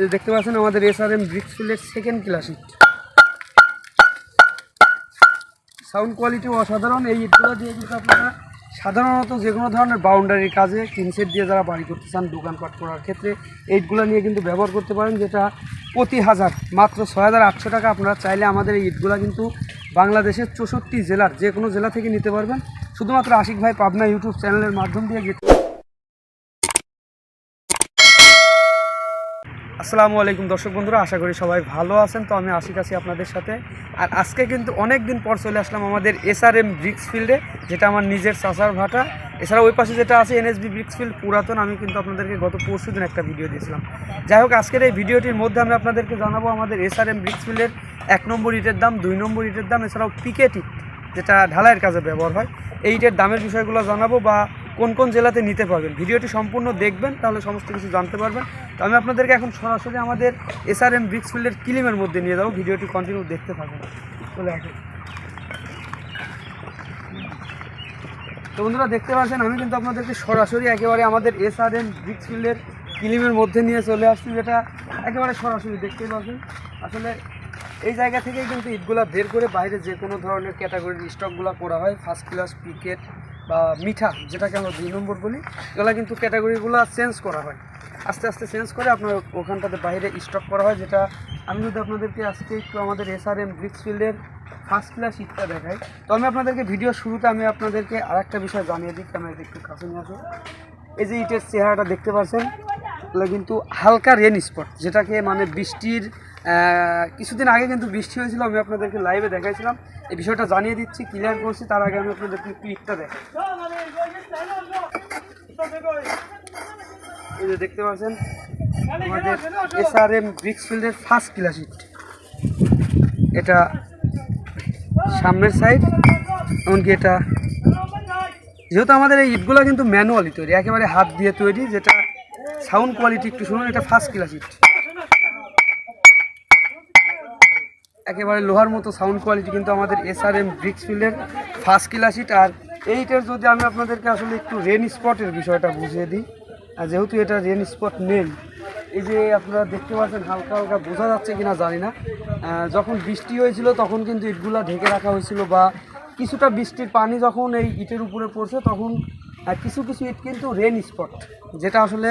এই দেখতে পাচ্ছেন আমাদের এস আর এম ব্রিক্সফিল্ডের সেকেন্ড ক্লাস ইট সাউন্ড কোয়ালিটি অসাধারণ। এই ইটগুলো দিয়ে কিন্তু আপনারা সাধারণত যে কোনো ধরনের বাউন্ডারির কাজে কিনসেট দিয়ে যারা বাড়ি করতে চান, দোকানপাট করার ক্ষেত্রে এইটগুলো নিয়ে কিন্তু ব্যবহার করতে পারেন, যেটা প্রতি হাজার মাত্র ছয় হাজার আটশো টাকা আপনারা চাইলে আমাদের এই ইটগুলো কিন্তু বাংলাদেশের চৌষট্টি জেলার যে কোনো জেলা থেকে নিতে পারবেন। শুধুমাত্র আশিক ভাই পাবনা ইউটিউব চ্যানেলের মাধ্যম দিয়ে যেতে আসসালামু আলাইকুম দর্শক বন্ধুরা, আশা করি সবাই ভালো আছেন। তো আমি আশিক আছি আপনাদের সাথে। আর আজকে কিন্তু অনেক দিন পর চলে আসলাম আমাদের এসআরএম ব্রিক্স ফিল্ডে যেটা আমার নিজের চাষার ভাটা। এছাড়া ওই পাশে যেটা আছে এনএসবি ব্রিক্স ফিল্ড পুরাতন আমি কিন্তু আপনাদেরকে গত পরশু দিন একটা ভিডিও দিয়েছিলাম। যাই হোক, আজকের এই ভিডিওটির মধ্যে আমি আপনাদেরকে জানাব আমাদের এসআরএম ব্রিক্স ফিল্ডের এক নম্বর ইটের দাম, দুই নম্বর ইটের দাম, এছাড়াও পিকেট ইট, যেটা ঢালাইয়ের কাজে ব্যবহার হয়। এই ইটের দামের বিষয়গুলো জানাব বা কোন কোন জেলাতে নিতে পারবেন। ভিডিওটি সম্পূর্ণ দেখবেন, তাহলে সমস্ত কিছু জানতে পারবেন। তো আমি আপনাদেরকে এখন সরাসরি আমাদের এসআরএম ব্রিক্সফিল্ডের কিলিমের মধ্যে নিয়ে যাব। ভিডিওটি কন্টিনিউ দেখতে থাকুন। চলে আসুন। তো বন্ধুরা, দেখতে পাচ্ছেন, আমি কিন্তু আপনাদেরকে সরাসরি একেবারে আমাদের এসআরএম ব্রিক্সফিল্ডের কিলিমের মধ্যে নিয়ে চলে আসছি, যেটা একেবারে সরাসরি দেখতেই পাচ্ছেন। আসলে এই জায়গা থেকেই কিন্তু ইটগুলা বের করে বাইরে যে কোনো ধরনের ক্যাটাগরির স্টকগুলো করা হয়। ফার্স্ট ক্লাস পিকেট মিঠা, যেটাকে আমরা দুই নম্বর বলি, এগুলো কিন্তু ক্যাটাগরিগুলো চেঞ্জ করা হয়। আস্তে আস্তে চেঞ্জ করে আপনার ওখানটাতে বাইরে স্টক করা হয়, যেটা আমি যদি আপনাদেরকে আজকে একটু আমাদের এসআরএম ব্রিক্সফিল্ডের ফার্স্ট ক্লাস ইটটা দেখাই, তো আমি আপনাদেরকে ভিডিও শুরুতে আমি আপনাদেরকে আরেকটা বিষয় জানিয়ে দিই ক্যামেরাতে একটু কাছে নিয়ে আসব এই যে ইটের চেহারাটা দেখতে পাচ্ছেন এগুলো কিন্তু হালকা রেন স্পট যেটাকে মানে বৃষ্টির কিছুদিন আগে কিন্তু বৃষ্টি হয়েছিল, আমি আপনাদেরকে লাইভে দেখাইছিলাম। এই বিষয়টা জানিয়ে দিচ্ছি ক্লিয়ার করছি, তার আগে আমি আপনাদেরকে ইটটা দেখাই। এই যে দেখতে পাচ্ছেন, আমাদের এসআরএম ব্রিক্সফিল্ডের ফার্স্ট ক্লাস ইট এটা সামনের সাইড এমনকি এটা, যেহেতু আমাদের এই ইটগুলো কিন্তু ম্যানুয়ালি তৈরি, একেবারে হাত দিয়ে তৈরি, যেটা সাউন্ড কোয়ালিটি একটু শুনুন, এটা ফার্স্ট ক্লাস ইট একেবারে লোহার মতো সাউন্ড কোয়ালিটি কিন্তু আমাদের এসআরএম ব্রিক্সফিল্ডের ফার্স্ট ক্লাস ইট আর এইটার যদি আমি আপনাদেরকে আসলে একটু রেন স্পটের বিষয়টা বুঝিয়ে দিই, আর যেহেতু এটা রেন স্পট নেই, এই যে আপনারা দেখতে পাচ্ছেন হালকা হালকা বোঝা যাচ্ছে কিনা জানি না। যখন বৃষ্টি হয়েছিল তখন কিন্তু ইটগুলা ঢেকে রাখা হয়েছিল বা কিছুটা বৃষ্টির পানি যখন এই ইটের উপরে পড়ছে তখন কিছু কিছু ইট কিন্তু রেন স্পট যেটা আসলে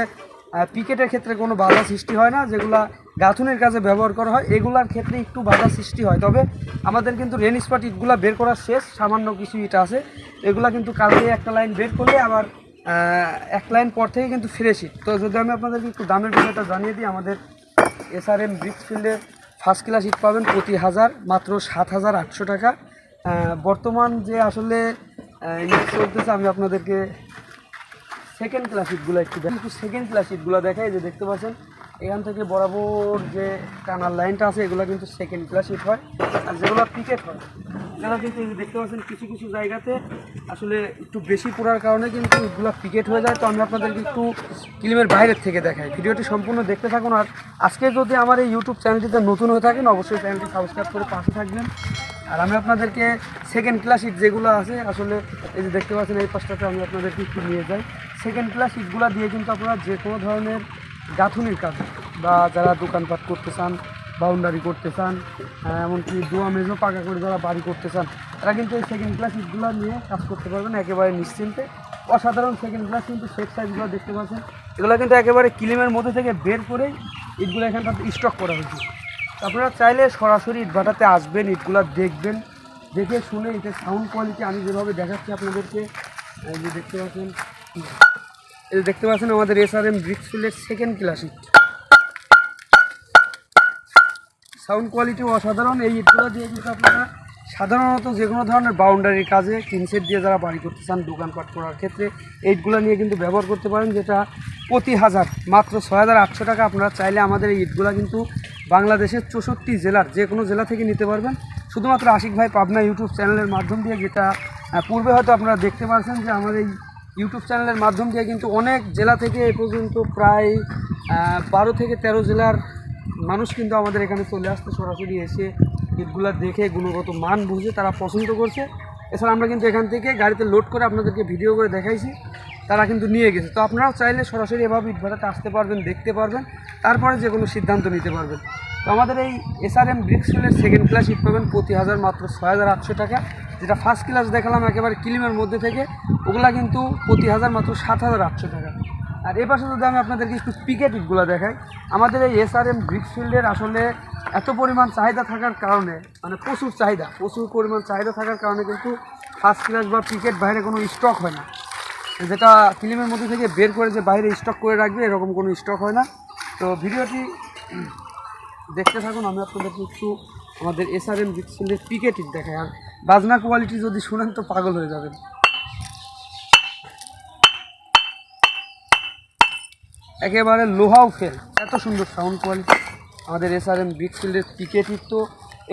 পিকেটের ক্ষেত্রে কোনো বাধা সৃষ্টি হয় না, যেগুলা গাঁথুনের কাজে ব্যবহার করা হয়, এগুলার ক্ষেত্রে একটু বাধা সৃষ্টি হয়। তবে আমাদের কিন্তু রেন স্পট ইটগুলা বের করা শেষ, সামান্য কিছু ইট আছে, এগুলা কিন্তু কালকে একটা লাইন বের করলে আবার এক লাইন পর থেকে কিন্তু ফ্রেশ ইট। তো যদি আমি আপনাদেরকে একটু দামের বিষয়টা জানিয়ে দিই, আমাদের এসআরএম ব্রিক্সফিল্ডের ফার্স্ট ক্লাস ইট পাবেন প্রতি হাজার মাত্র সাত হাজার আটশো টাকা। বর্তমান যে আসলে ইট চলতেছে, আমি আপনাদেরকে সেকেন্ড ক্লাস ইটগুলো একটু দেখেন সেকেন্ড ক্লাস ইটগুলো দেখাই যে দেখতে পাচ্ছেন, এখান থেকে বরাবর যে টানার লাইনটা আছে, এগুলো কিন্তু সেকেন্ড ক্লাস ইট হয়, আর যেগুলো পিকেট হয়, এগুলো কিন্তু দেখতে পাচ্ছেন কিছু কিছু জায়গাতে আসলে একটু বেশি পড়ার কারণে কিন্তু ইটগুলো পিকেট হয়ে যায়। তো আমি আপনাদেরকে একটু ক্লিমের বাইরের থেকে দেখাই। ভিডিওটি সম্পূর্ণ দেখতে থাকুন, আর আজকে যদি আমার এই ইউটিউব চ্যানেলটিতে নতুন হয়ে থাকেন, অবশ্যই চ্যানেলটি সাবস্ক্রাইব করে পাশে থাকবেন। আর আমি আপনাদেরকে সেকেন্ড ক্লাস ইট যেগুলো আছে, আসলে এই যে দেখতে পাচ্ছেন, এই পাশটাতে আমি আপনাদেরকে একটু নিয়ে যাই। সেকেন্ড ক্লাস ইটগুলো দিয়ে কিন্তু আপনারা যে কোনো ধরনের গাঁথুনির কাজ বা যারা দোকানপাট করতে চান বাউন্ডারি করতে চান এমনকি দোয়া মেজো পাকা করে যারা বাড়ি করতে চান, তারা কিন্তু এই সেকেন্ড ক্লাস ইটগুলো নিয়ে কাজ করতে পারবেন একেবারে নিশ্চিন্তে। অসাধারণ সেকেন্ড ক্লাস কিন্তু শেপ সাইজগুলো দেখতে পাচ্ছেন। এগুলো কিন্তু একেবারে কিলিমের মধ্যে থেকে বের করেই ইটগুলো এখানটাতে স্টক করা হয়েছে। আপনারা চাইলে সরাসরি ইটভাটাতে আসবেন ইটগুলা দেখবেন, দেখে শুনে এটার সাউন্ড কোয়ালিটি আমি যেভাবে দেখাচ্ছি আপনাদেরকে দেখতে পাচ্ছেন যে দেখতে পাচ্ছেন আমাদের এস আর এসআরএম ব্রিক্সফিল্ডের সেকেন্ড ক্লাস ইট সাউন্ড কোয়ালিটি অসাধারণ, এই ইটগুলো দিয়ে কিন্তু আপনারা সাধারণত যে কোনো ধরনের বাউন্ডারির কাজে কিনসেট দিয়ে যারা বাড়ি করতে চান, দোকানপাট করার ক্ষেত্রে এইটগুলো নিয়ে কিন্তু ব্যবহার করতে পারেন, যেটা প্রতি হাজার, মাত্র ছয় হাজার আটশো টাকা আপনারা চাইলে আমাদের এই ইটগুলো কিন্তু বাংলাদেশের চৌষট্টি জেলার যে কোনো জেলা থেকে নিতে পারবেন। শুধুমাত্র আশিক ভাই পাবনা ইউটিউব চ্যানেলের মাধ্যম দিয়ে যেটা পূর্বে হয়তো আপনারা দেখতে পাচ্ছেন যে আমার এই ইউটিউব চ্যানেলের মাধ্যম দিয়ে কিন্তু অনেক জেলা থেকে এ পর্যন্ত প্রায় বারো থেকে তেরো জেলার মানুষ কিন্তু আমাদের এখানে চলে আসতে সরাসরি এসে ইটগুলা দেখে গুণগত মান বুঝে তারা পছন্দ করছে। এছাড়া আমরা কিন্তু এখান থেকে গাড়িতে লোড করে আপনাদেরকে ভিডিও করে দেখাইছি, তারা কিন্তু নিয়ে গেছে। তো আপনারাও চাইলে সরাসরি এভাবে ইটভাটাতে আসতে পারবেন, দেখতে পারবেন, তারপরে যে কোনো সিদ্ধান্ত নিতে পারবেন। তো আমাদের এই এসআরএম ব্রিক্সফিলের সেকেন্ড ক্লাস ইট পাবেন প্রতি হাজার মাত্র ছয় হাজার আটশো টাকা। যেটা ফার্স্ট ক্লাস দেখালাম একেবারে কিলিমের মধ্যে থেকে, ওগুলা কিন্তু প্রতি হাজার মাত্র সাত হাজার আটশো টাকা। আর এ পাশে যদি আমি আপনাদেরকে একটু পিকেট ইটগুলো দেখাই, আমাদের এই এসআরএম ব্রিক্সফিল্ডের আসলে এত পরিমাণ চাহিদা থাকার কারণে মানে প্রচুর চাহিদা, প্রচুর পরিমাণ চাহিদা থাকার কারণে কিন্তু ফার্স্ট ক্লাস বা পিকেট বাইরে কোনো স্টক হয় না। যেটা ফিল্মের মধ্যে থেকে বের করে যে বাইরে স্টক করে রাখবে, এরকম কোনো স্টক হয় না। তো ভিডিওটি দেখতে থাকুন, আমি আপনাদেরকে একটু আমাদের এসআরএম ব্রিক্সফিল্ডের পিকেট ইট দেখাই। আর বাজনা কোয়ালিটি যদি শুনেন তো পাগল হয়ে যাবেন। একেবারে লোহাও ফেল এত সুন্দর সাউন্ড কোয়ালিটি আমাদের এসআরএম বিগফিল্ডের পিকেটির তো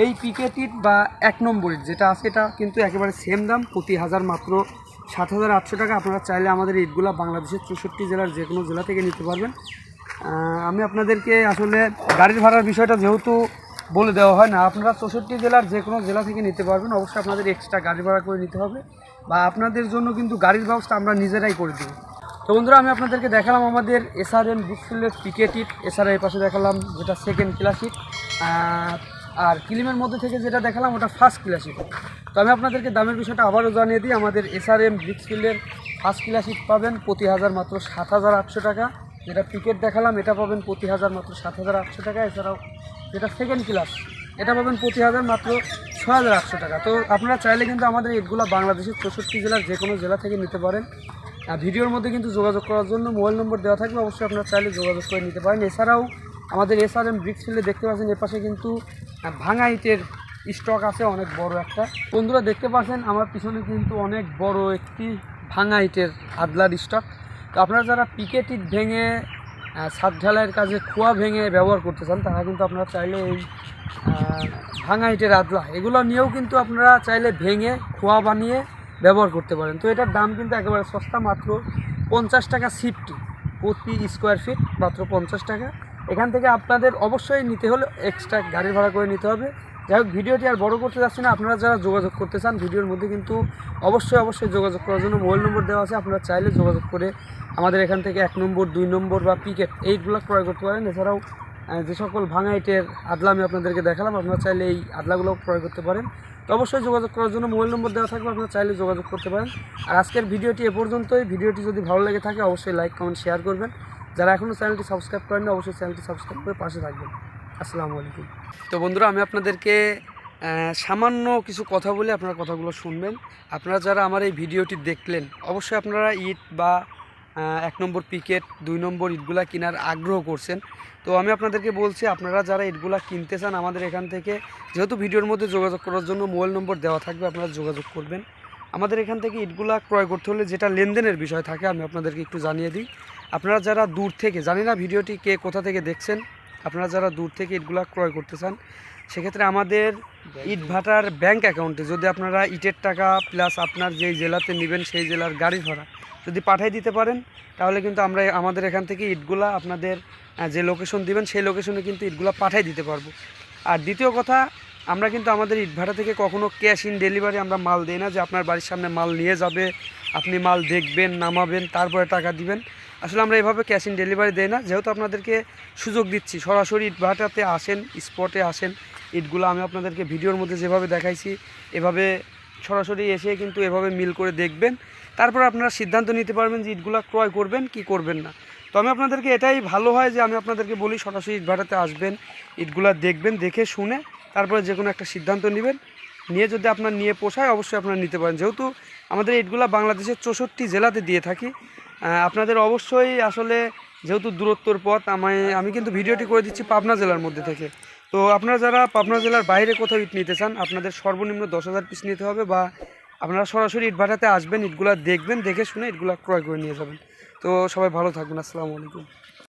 এই পিকেটির বা এক নম্বরের যেটা আছে এটা কিন্তু একেবারে সেম দাম, প্রতি হাজার মাত্র সাত হাজার আটশো টাকা। আপনারা চাইলে আমাদের ইটগুলা বাংলাদেশের চৌষট্টি জেলার যে কোনো জেলা থেকে নিতে পারবেন। আমি আপনাদেরকে আসলে গাড়ির ভাড়ার বিষয়টা যেহেতু বলে দেওয়া হয় না। আপনারা চৌষট্টি জেলার যে কোনো জেলা থেকে নিতে পারবেন। অবশ্যই আপনাদের এক্সট্রা গাড়ি ভাড়া করে নিতে হবে। বা আপনাদের জন্য কিন্তু গাড়ির ব্যবস্থা আমরা নিজেরাই করে দেবো। তো বন্ধুরা, আমি আপনাদেরকে দেখালাম আমাদের এসআরএন বুকফিল্ডের পিকেট ইট এছাড়া এই পাশে দেখালাম যেটা সেকেন্ড ক্লাস ইট আর কিলিমের মধ্যে থেকে যেটা দেখালাম ওটা ফার্স্ট ক্লাস ইট তো আমি আপনাদেরকে দামের বিষয়টা আবারও জানিয়ে দিই। আমাদের এসআরএম ব্রিক্সফিল্ডের ফার্স্ট ক্লাস ইট পাবেন প্রতি হাজার মাত্র সাত হাজার আটশো টাকা। যেটা পিকেট দেখালাম, এটা পাবেন প্রতি হাজার মাত্র সাত হাজার আটশো টাকা। এছাড়াও যেটা সেকেন্ড ক্লাস এটা পাবেন প্রতি হাজার মাত্র ছ হাজার আটশো টাকা। তো আপনারা চাইলে কিন্তু আমাদের ইটগুলো বাংলাদেশের চৌষট্টি জেলার যে কোনো জেলা থেকে নিতে পারেন। আর ভিডিওর মধ্যে কিন্তু যোগাযোগ করার জন্য মোবাইল নম্বর দেওয়া থাকবে, অবশ্যই আপনারা চাইলে যোগাযোগ করে নিতে পারেন। এছাড়াও আমাদের এস এসআরএম ব্রিক্স ফিল্ডে দেখতে পাচ্ছেন, এপাশে কিন্তু ভাঙা ইটের স্টক আছে, অনেক বড় একটা। বন্ধুরা দেখতে পাচ্ছেন, আমার পিছনে কিন্তু অনেক বড় একটি ভাঙা ইটের আদলার স্টক তো আপনারা যারা পিকেট ইট ভেঙে ছাদ ঢালাইয়ের কাজে খোয়া ভেঙে ব্যবহার করতে চান তারা কিন্তু আপনারা চাইলে এই ভাঙা ইটের আদলা এগুলো নিয়েও কিন্তু আপনারা চাইলে ভেঙে খোয়া বানিয়ে ব্যবহার করতে পারেন। তো এটার দাম কিন্তু একেবারে সস্তা, মাত্র পঞ্চাশ টাকা সিফটি, প্রতি স্কোয়ার ফিট মাত্র পঞ্চাশ টাকা। এখান থেকে আপনাদের অবশ্যই নিতে হলে এক্সট্রা গাড়ি ভাড়া করে নিতে হবে। যাই হোক, ভিডিওটি আর বড় করতে যাচ্ছি না, আপনারা যারা যোগাযোগ করতে চান, ভিডিওর মধ্যে কিন্তু অবশ্যই অবশ্যই যোগাযোগ করার জন্য মোবাইল নম্বর দেওয়া আছে, আপনারা চাইলে যোগাযোগ করে আমাদের এখান থেকে এক নম্বর, দুই নম্বর বা পিকেট এইগুলো ক্রয় করতে পারেন। এছাড়াও যে সকল ভাঙা ইটের আদলা আমি আপনাদেরকে দেখালাম, আপনারা চাইলে এই আদলাগুলো ক্রয় করতে পারেন। তো অবশ্যই যোগাযোগ করার জন্য মোবাইল নম্বর দেওয়া থাকবে, আপনারা চাইলে যোগাযোগ করতে পারেন। আর আজকের ভিডিওটি এ পর্যন্তই। ভিডিওটি যদি ভালো লেগে থাকে, অবশ্যই লাইক, কমেন্ট, শেয়ার করবেন। যারা এখনও চ্যানেলটি সাবস্ক্রাইব করেন অবশ্যই চ্যানেলটি সাবস্ক্রাইব করে পাশে থাকবেন। আসসালামু আলাইকুম। তো বন্ধুরা, আমি আপনাদেরকে সামান্য কিছু কথা বলে আপনারা কথাগুলো শুনবেন। আপনারা যারা আমার এই ভিডিওটি দেখলেন, অবশ্যই আপনারা ইট বা এক নম্বর পিকেট, দুই নম্বর ইটগুলা কেনার আগ্রহ করছেন। তো আমি আপনাদেরকে বলছি, আপনারা যারা ইটগুলা কিনতে চান আমাদের এখান থেকে, যেহেতু ভিডিওর মধ্যে যোগাযোগ করার জন্য মোবাইল নম্বর দেওয়া থাকবে, আপনারা যোগাযোগ করবেন। আমাদের এখান থেকে ইটগুলা ক্রয় করতে হলে যেটা লেনদেনের বিষয় থাকে, আমি আপনাদেরকে একটু জানিয়ে দিই। আপনারা যারা দূর থেকে, জানি না ভিডিওটি কে কোথা থেকে দেখছেন, আপনারা যারা দূর থেকে ইটগুলা ক্রয় করতে চান, সেক্ষেত্রে আমাদের ইট ভাটার ব্যাংক অ্যাকাউন্টে যদি আপনারা ইটের টাকা প্লাস আপনার যেই জেলাতে নেবেন, সেই জেলার গাড়ি ভাড়া যদি পাঠিয়ে দিতে পারেন, তাহলে কিন্তু আমরা আমাদের এখান থেকে ইটগুলা আপনাদের যে লোকেশন দিবেন, সেই লোকেশনে কিন্তু ইটগুলা পাঠিয়ে দিতে পারব। আর দ্বিতীয় কথা, আমরা কিন্তু আমাদের ইট ভাড়া থেকে কখনো ক্যাশ ইন ডেলিভারি আমরা মাল দিই না, যে আপনার বাড়ির সামনে মাল নিয়ে যাবে, আপনি মাল দেখবেন, নামাবেন, তারপরে টাকা দিবেন। আসলে আমরা এভাবে ক্যাশ ইন ডেলিভারি দেই না, যেহেতু আপনাদেরকে সুযোগ দিচ্ছি। সরাসরি ইট ভাটাতে আসেন স্পটে আসেন, ইটগুলো আমি আপনাদেরকে ভিডিওর মধ্যে যেভাবে দেখাইছি, এভাবে সরাসরি এসে কিন্তু এভাবে মিল করে দেখবেন। তারপর আপনারা সিদ্ধান্ত নিতে পারবেন যে ইটগুলো ক্রয় করবেন কি করবেন না। তো আমি আপনাদেরকে এটাই ভালো হয় যে আমি আপনাদেরকে বলি, সরাসরি ইট ভাটাতে আসবেন ইটগুলো দেখবেন, দেখে শুনে তারপরে যে কোনো একটা সিদ্ধান্ত নেবেন। নিয়ে যদি আপনার নিয়ে পোষায় অবশ্যই আপনারা নিতে পারেন। যেহেতু আমাদের ইটগুলা বাংলাদেশের চৌষট্টি জেলাতে দিয়ে থাকি আপনাদের অবশ্যই আসলে যেহেতু দূরত্বর পথ আমায় আমি কিন্তু ভিডিওটি করে দিচ্ছি পাবনা জেলার মধ্যে থেকে। তো আপনারা যারা পাবনা জেলার বাইরে কোথাও ইট নিতে চান, আপনাদের সর্বনিম্ন দশ হাজার পিস নিতে হবে বা আপনারা সরাসরি ইট ভাটাতে আসবেন, ইটগুলা দেখবেন, দেখে শুনে ইটগুলা ক্রয় করে নিয়ে যাবেন। তো সবাই ভালো থাকবেন, আসসালামু আলাইকুম।